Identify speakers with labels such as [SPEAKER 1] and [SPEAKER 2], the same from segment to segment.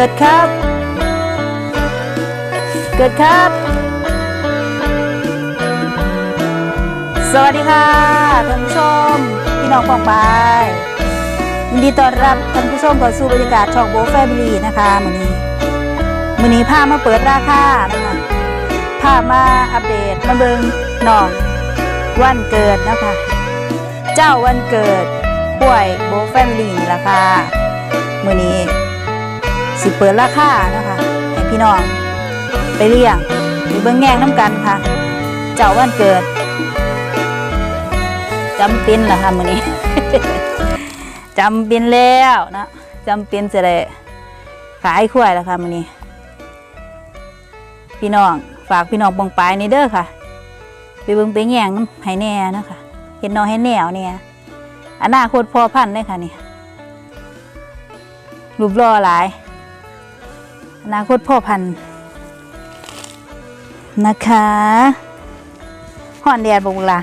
[SPEAKER 1] เกิดครับ เกิดครับ สวัสดีค่ะท่านผู้ชมพี่น้องปองปายยินดีต้อนรับท่านผู้ชมเข้าสู่บรรยากาศช่องโบแฟมิลี่นะคะมื้อนี้มื้อนี้พามาเปิดราคานะคะพามาอัปเดตมาเบิงน้องวันเกิดนะคะ เจ้าวันเกิดป่วยโบแฟมิลี่นี่ละค่ะมื้อนี้ สิเปิดราคานะคะให้พี่น้อง ไปเลี้ยงไปเบิ่งแง่งน้ำกันค่ะ เจ้าวันเกิดจำเป็นเหรอคะมื้อนี้จำเป็นแล้วนะจำเป็นจะได้ขายขวายแล้วค่ะมื้อนี้ พี่น้องฝากพี่น้องปองปายนี่เด้อค่ะ ไปเบิ่งไปแย่งน้ำให้แน่นะคะเห็นน้องให้แนวเนี่ยอนาคตพอพันธุ์เลยค่ะนี่รูปรอหลาย อนาคตพ่อพันธุ์นะคะห่อนแดดบุกล่ะ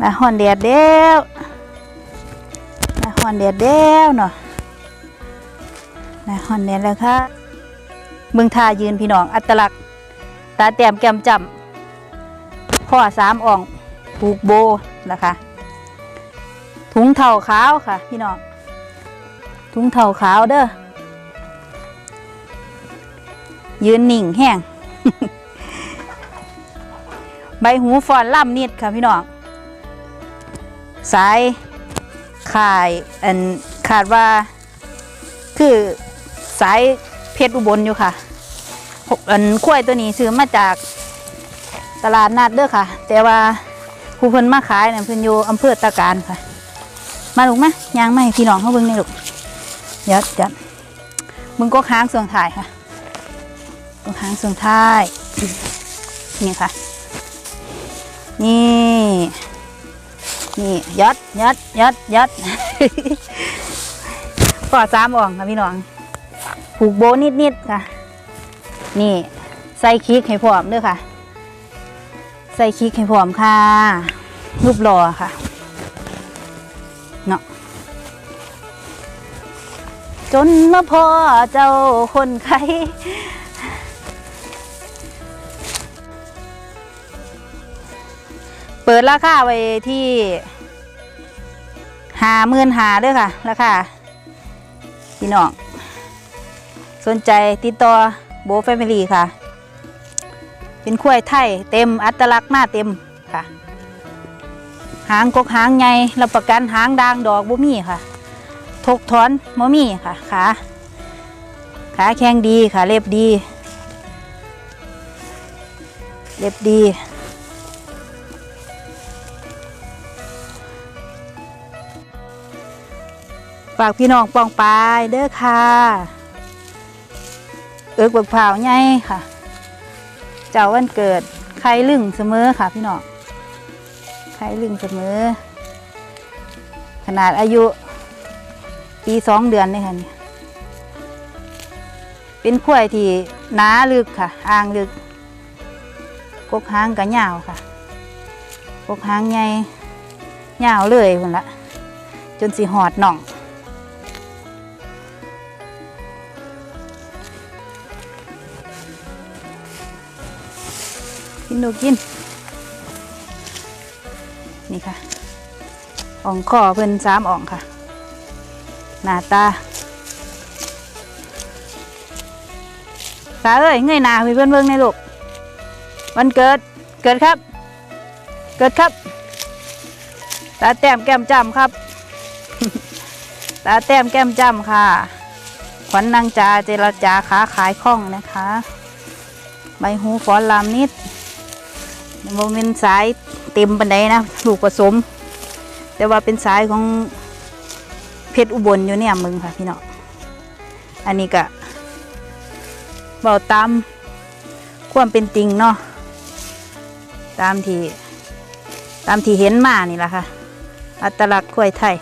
[SPEAKER 1] มาฮอนแดดเดียวมาฮอนแดดเดียวเนาะมาฮอนแดดแล้วค่ะเมืองทายืนพี่น้องอัตลักษณ์ ตาแต้มแก้มจำข้อสามอ่องผูกโบนะคะถุงเท่าขาวค่ะ พี่น้องถุงเท่าขาวเด้อ ยืนนิ่งแห้ง ใบหูฟอนล่ำนิดค่ะพี่น้อง สายข่ายอันขาดว่า คือสายเพชรอุบลอยู่ค่ะ อันข้วยตัวนี้ซื้อมาจากตลาดนัดเด้อค่ะ แต่ว่าผู้เพิ่นมาขายเนี่ยเพิ่นอยู่อำเภอตะการค่ะ มาลูกมยางมาให้พี่น้องเขาเบิ่งในลูกยัดยัดมึงก็ค้างส่วงถ่ายค่ะ ก็ค้างส่วงท้ายนี่ค่ะ นี่นี่ยัดยัดยัดยัดปอดสามอ่องค่ะพี่น้อง ผูกโบนิดนิดๆค่ะ นี่ใส่คิกให้พร้อมด้วยค่ะ ใส่คิกให้พร้อมค่ะ รูปหล่อค่ะเนาะจนมาพอเจ้าคนไข้ ปิดราคาไว้ที่หาหมื่นหาเด้วยค่ะราคาพี่น้องสนใจติดต่อโบแฟมิลี่ค่ะ เป็นขั้วยไทยเต็มอัตลักษณ์หน้าเต็มค่ะ หางกกหางใหญ่รับประกันหางดางดอกบ่มีค่ะ ทกถอนบ่มีค่ะขาขาแข็งดีค่ะเล็บดี เล็บดีากพี่น้องปองปายเด้อค่ะ เอิกบิกเผาวใหญ่ค่ะ เจ้าวันเกิดใครลึงเสมอค่ะพี่น้องใครลึงเสมอ ขนาดอายุ ปีสองเดือนนี่ค่ะนี่เป็นข้วยที่หนาลึกค่ะ อ่างลึกกกหางกับเหยาวค่ะกกหางใหญ่เหยาวเลยคนละจนสิหอดหน่อง กินดูกิน นี่ค่ะอ่องคอเพิ่นสามอ่องค่ะ หน้าตาตาเอ้ยเงยหน้าให้เพื่อนเบิ่งในอยลูกวันเกิดเกิดครับ เกิดครับ ตาแต้มแก้มจำครับ ตาแต้มแก้มจำค่ะ ขวัญนางจาเจรจาค้าขายคล่องนะคะ ใบหูฟอนลามนิด โมเป็นสายเต็มปันไดนะลูกผสม แต่ว่าเป็นสายของเพชรอุบลอยู่เนี่ยมึงค่ะพี่น้องอันนี้ก็เบาตามความเป็นจริงเนาะตามที่ตามที่เห็นมานี่แหละค่ะ อัตลักษณ์กล้วยไทย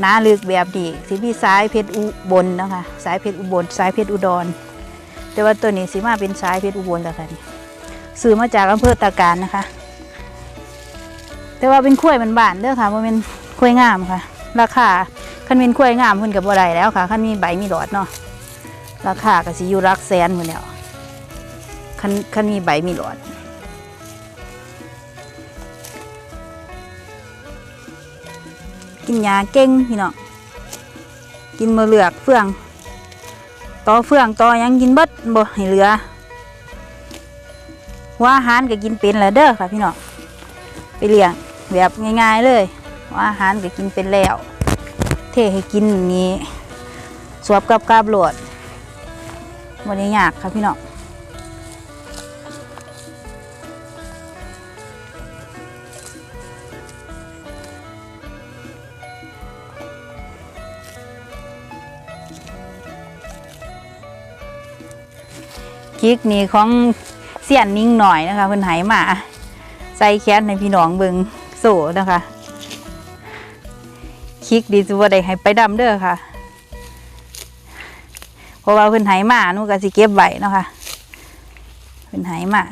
[SPEAKER 1] หนาลึกแบบนี้สิพี่สายเพชรอุบลนะคะสายเพชรอุบลสายเพชรอุดร แต่ว่าตัวนี้สิมาเป็นสายเพชรอุบลแล้วค่ะนี่ ซื้อมาจากอำเภอตาการนะคะ แต่ว่าเป็นข้วยมันบานเด้อค่ะว่าเป็นข้วยงามค่ะ ราคาขคันเป็นควายงามเพิ่นกับบ่ไดแล้วค่ะคันมีใบมีหลอดเนาะราคาก็สิอยู่หลักแสนหมดแล้วคันคันมีใบมีหลอดกินยาเก่งพี่น้องกินมาเหลือกเฟืองต่อเฟืองต่อยังกินเบิดบ่ให้เหลือ หัว่าอาหารก็กินเป็นแล้วเด้อค่ะพี่น้องไปเลี้ยงแบบง่าย ๆเลยหัว่าอาหารก็กินเป็นแล้ว เทให้กินนี่สวบกับกาบโหลดบ่ได้ยากค่ะพี่น้องคิกนี่ของ สียนนิ่งหน่อยนะคะเพิ่นไหมาใส่แคสในพี่น้องเบิงโซ่นะคะคลิกดีสุว่าได้ให้ไปดำเด้อค่ะเพราะว่าเพิ่นไหมาหนูก็สิเก็บไว้นะคะเพิ่นไหมา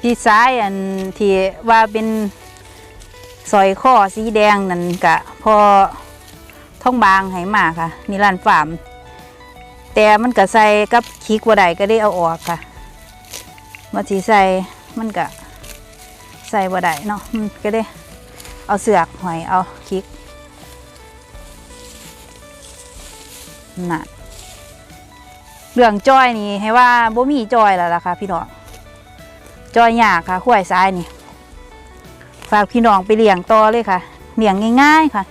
[SPEAKER 1] ที่ซ้ายอันที่ว่าเป็น สอยข้อสีแดงนั่นกะพอท่องบางไหมาค่ะนี่ร้านฟาร์มแต่มันก็ใส่กับคิกบ่ได้ก็ได้เอาออกค่ะมาสีใส่มันก็ใส่บ่ได้เนาะมันก็ได้ เอาเสือกหอยเอาคลิกน่ะเรื่องจอยนี่ให้ว่าบ่มีจอยแล้วล่ะค่ะ พี่น้องจอยยากค่ะขั้วซ้ายนี่ ฝากพี่น้องไปเลี้ยงต่อเลยค่ะเลี้ยงง่ายๆค่ะ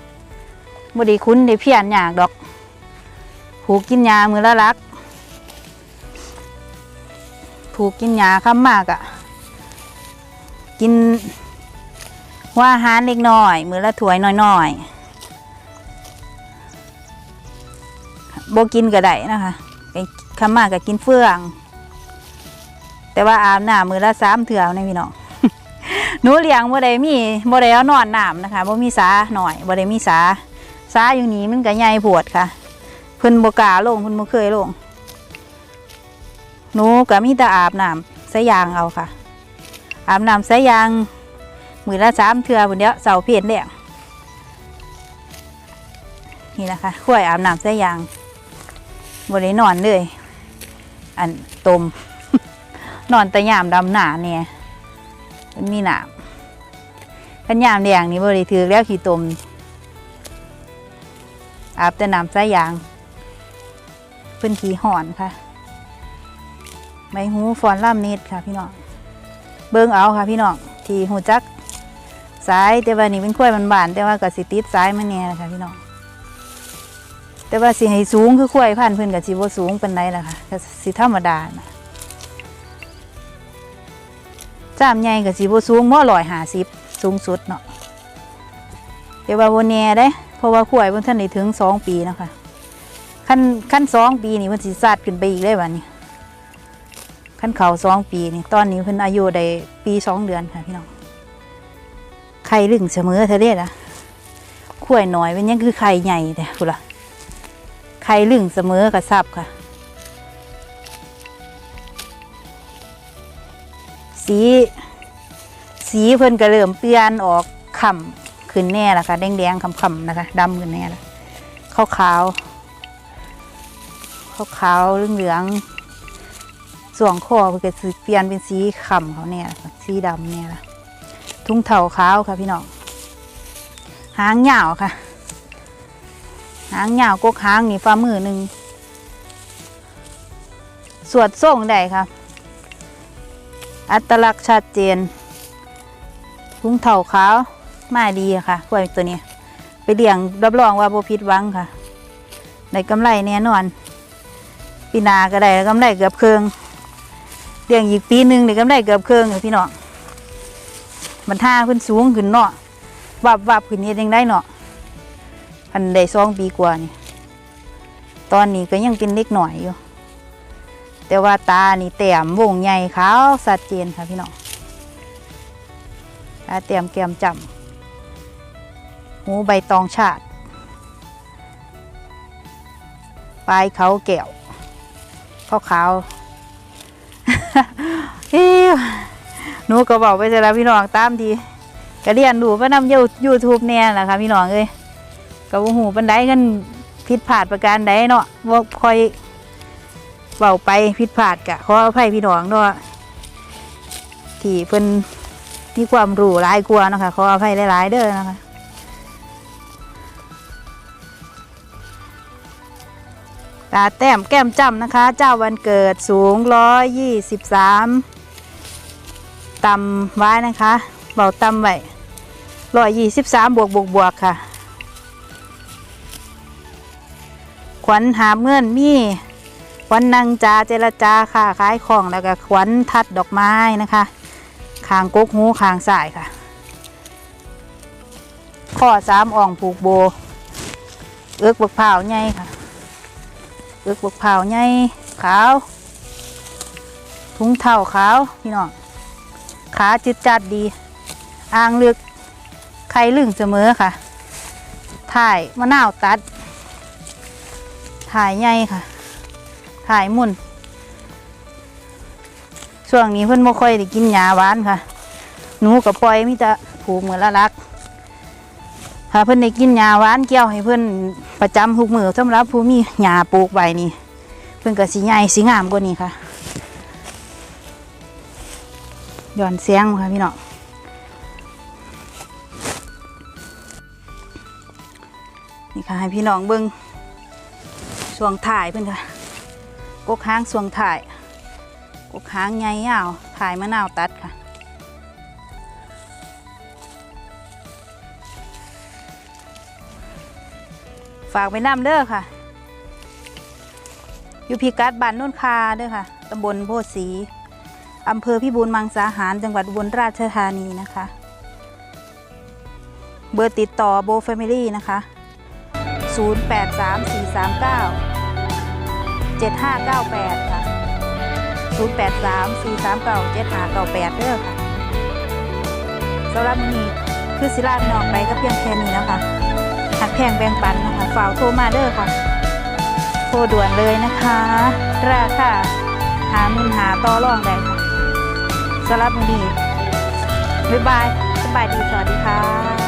[SPEAKER 1] บ่ได้คุ้นได้เพียนยากดอกผูกกินยามือละลักผูกกินยาค้ำมากอะ่ะ กินว่าอาหารเล็กน้อย มือละถ้วยน้อยๆโบกินก็ได้นะคะค้ำมากก็กินเฟือง แต่ว่าอาบน้ำมือละสามเถื่อในพี่น้อง หนูเลี้ยงบ่ได้มีบ่ได้เอานอนน้ำนะคะบ่มีสาหน่อยบ่ได้มีสาสาอยู่นี้มันก็ใหญ่โพดค่ะเพิ่นบ่กล้าลงเพิ่นบ่เคยลงหนูก็มีแต่อาบน้ำใส่ยางเอาค่ะ อาบน้ำใส่ยางมือละสามเทือบุนเดียวเสาเพียนแดงนี่นะคะขั้วยอาบน้ำใส่ยางบรินอนเลย อันตม นอนแต่ยามดำหนาเนี่ย มันมีหนามขันยามแดงนี่บริถือแล้วขี่ตมอาบแต่น้ำใส่ยางเพิ่นขี่ห่อนค่ะใบหูฟอนล่ำนิดค่ะพี่น้องเบิ่งเอาค่ะพี่น้องที่หูจักสายแต่ว่านี่เป็นข้วยมันบาน แต่ว่าก็สิติดสายมันเนี่ยนะคะพี่น้องแต่ว่าสิให้สูงคือข้วยพันธุ์เพิ่นกับสิบ่สูงเป็นไรล่ะค่ะสิธรรมดานะ จามใหญ่กับสิบ่สูงบ่ร้อยหาสิบสูงสุดเนาะแต่ว่าบ่แน่เด้ เพราะว่าข้วยเพิ่นท่านได้ถึงสองปีแล้วค่ะขั้นขั้นสองปีนี่เพิ่นสิซาดขึ้นไปอีกได้บัดนี้ขั้นเขาสองปีนี่ตอนนี้เพิ่นอายุได้ปีสองเดือนค่ะพี่น้องไข่ลึงเสมอเธอเรียกอะข่วยหน่อยเป็นยังคือไข่ใหญ่แต่พุณล่ะไข่ลึงเสมอกับซับค่ะ สีสีเพิ่นก็เริ่มเปลี่ยนออกขำขึ้นแน่ละค่ะแดงๆขำๆนะคะดำขึ้นแน่ละขาวขาวขาวขาวเหลืองส่วงคอเพื่อสิเปลี่ยนเป็นสีขำเขาเนี่ยสีดำเนี่ยละทุ่งเถาขาวค่ะพี่น้องหางเหยาวค่ะ หางเหยาวกกหางนี่ฝ่ามือหนึ่งสวดส่งได้ค่ะ อัตลักษณ์ชัดเจนทุ่งเถาขาวมาดีอะค่ะกล้วยตัวนี้ ไปเลี้ยงรับรองว่าบ่ผิดหวังค่ะได้กำไรแน่นอนปีนาก็ได้กำไรเกือบเครึ่งเลี้ยงอีกปีหนึ่งเดี๋ยวก็ได้เกือบเครึ่งเลยพี่น้องมันท่าขึ้นสูงขึ้นเนาะวับวับขึ้นเฮ็ดยังได้เนาะพันได้สองปีกว่านี่ตอนนี้ก็ยังเป็นเล็กหน่อยอยู่ แต่ว่าตานี่แต้มวงใหญ่ขาวชัดเจนค่ะพี่น้องตาแต้มแก้มจำหูใบตองชาดปลายเขาแก้วขาวขาวเอ้ยหนูก็บอกไปเสร็จแล้วพี่น้องตามทีก็เรียนดูว่านำยูยูทูบเนี่ยแหละค่ะพี่น้องเอ้ยก็บ่หูปันไดกันผิดพลาดประการใดเนาะว่าคอย เบาไปผิดพลาดกะขออภัยพี่น้องเนาะที่เพิ่นมีความรู้หลายกว่าเนะคะขออภัยหลาย ๆ เด้อนะคะตาแต้มแก้มจ้ำนะคะ เจ้าวันเกิดสูงร้อยยี่สิบสามตำไว้นะคะเบาตำไว้ร้อยยี่สิบสามบวกบวกบวกค่ะ ขวัญหาเงินมี ขวัญนางจาเจรจาค่ะขายของแล้วก็ขวัญทัดดอกไม้นะคะคางกกหูคางสายค่ะ ข้อสามอ่องผูกโบ เอื้อกบักเผาใหญ่ค่ะ เอือกบกเผาใหญ่ขาวถุงเท้าขาวพี่น้อง ขาจิดจัดดี อ่างเลือกไข่ลึงเสมอค่ะ ถ่ายมะนาวตัด ถ่ายใหญ่ค่ะ ถ่ายมุนช่วงนี้เพิ่นบ่ค่อยได้กินหญ้าหวานค่ะ หนูกับปล่อยมิจะผูกเหมือนละลักถ้าเพิ่นได้กินหญ้าหวานเกี่ยวให้เพิ่นประจำทุกมือสำหรับผู้มีหญ้าปลูกไว้นี่ เพิ่นก็สิใหญ่สิงามกว่านี้ค่ะย้อนเสียงค่ะพี่น้องนี่ค่ะให้พี่น้องเบิ่งช่วงถ่ายเพิ่อนค่ะ กกหางช่วงถ่าย กกหางใหญ่ยาวถ่ายมะนาวตัดค่ะฝากไปน้ำเด้อค่ะ อยู่พิกัดบ้านนุ่นคาเด้อค่ะ ตำบลโพธิ์ศรีอำเภอพิบูลมังสาหาร จังหวัดอุบลราชธานีนะคะ เบอร์ติดต่อโบแฟมิลี่นะคะ 083439 7598 ค่ะ 083439 7598เด้อค่ะสำหรับมื้อนี้คือศิลาหน้องไปก็เพียงแค่นี้นะคะหักแพงแบ่งปันนะคะฝากโทรมาเด้อค่ะ โทรด่วนเลยนะคะ ราคาหาหมื่นหาต่อรองได้ค่ะสำหรับมื้อนี้บ๊ายบายสบายดีสวัสดีค่ะ